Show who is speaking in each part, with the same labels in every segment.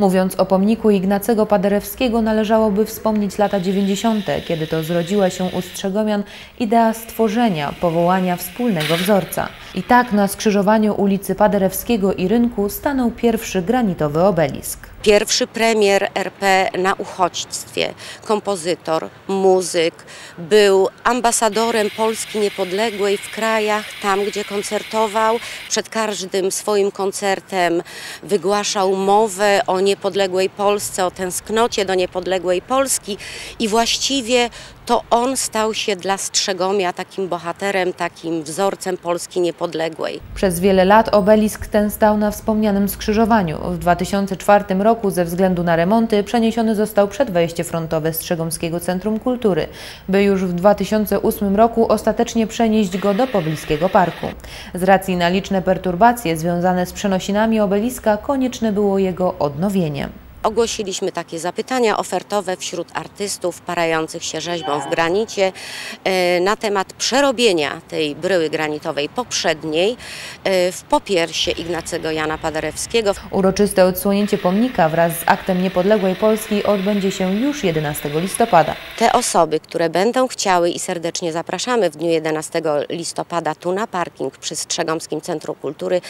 Speaker 1: Mówiąc o pomniku Ignacego Paderewskiego należałoby wspomnieć lata 90., kiedy to zrodziła się u Strzegomian idea stworzenia, powołania wspólnego wzorca. I tak na skrzyżowaniu ulicy Paderewskiego i Rynku stanął pierwszy granitowy obelisk.
Speaker 2: Pierwszy premier RP na uchodźstwie, kompozytor, muzyk, był ambasadorem Polski niepodległej w krajach, tam gdzie koncertował. Przed każdym swoim koncertem wygłaszał mowę o niepodległej Polsce, o tęsknocie do niepodległej Polski i właściwie to on stał się dla Strzegomia takim bohaterem, takim wzorcem Polski niepodległej.
Speaker 1: Przez wiele lat obelisk ten stał na wspomnianym skrzyżowaniu. W 2004 roku ze względu na remonty przeniesiony został przed wejście frontowe Strzegomskiego Centrum Kultury, by już w 2008 roku ostatecznie przenieść go do pobliskiego parku. Z racji na liczne perturbacje związane z przenosinami obeliska konieczne było jego odnowienie.
Speaker 2: мгновение – Ogłosiliśmy takie zapytania ofertowe wśród artystów parających się rzeźbą w granicie e, na temat przerobienia tej bryły granitowej poprzedniej e, w popiersie Ignacego Jana Paderewskiego.
Speaker 1: Uroczyste odsłonięcie pomnika wraz z aktem niepodległej Polski odbędzie się już 11 listopada.
Speaker 2: Te osoby, które będą chciały i serdecznie zapraszamy w dniu 11 listopada tu na parking przy Strzegomskim Centrum Kultury,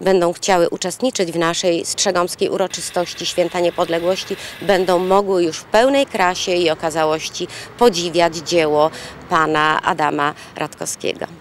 Speaker 2: będą chciały uczestniczyć w naszej strzegomskiej uroczystości Święta Niepodległości niepodległości będą mogły już w pełnej krasie i okazałości podziwiać dzieło pana Adama Radkowskiego.